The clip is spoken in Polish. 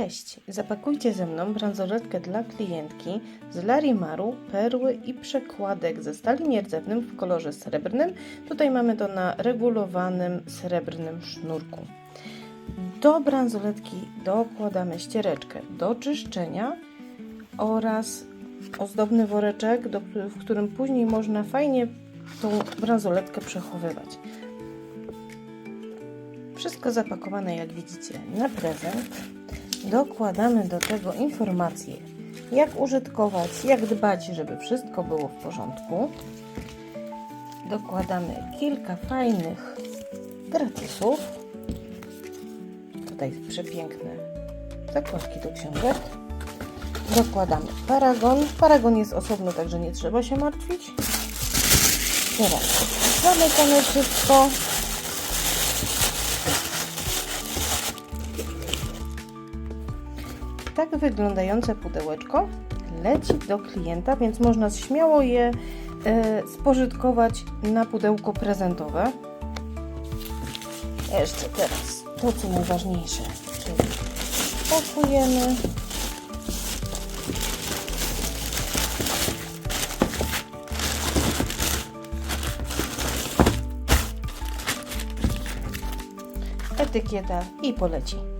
Cześć, zapakujcie ze mną bransoletkę dla klientki z Larimaru, perły i przekładek ze stali nierdzewnym w kolorze srebrnym. Tutaj mamy to na regulowanym srebrnym sznurku. Do bransoletki dokładamy ściereczkę do czyszczenia oraz ozdobny woreczek, do, w którym później można fajnie tą bransoletkę przechowywać. Wszystko zapakowane, jak widzicie, na prezent. Dokładamy do tego informacje, jak użytkować, jak dbać, żeby wszystko było w porządku. Dokładamy kilka fajnych gratisów. Tutaj przepiękne zakładki do książek. Dokładamy paragon. Paragon jest osobno, także nie trzeba się martwić. Teraz zamykamy wszystko. Tak wyglądające pudełeczko leci do klienta, więc można śmiało je e, spożytkować na pudełko prezentowe. Jeszcze teraz to, co najważniejsze, czyli pakujemy. Etykieta i poleci.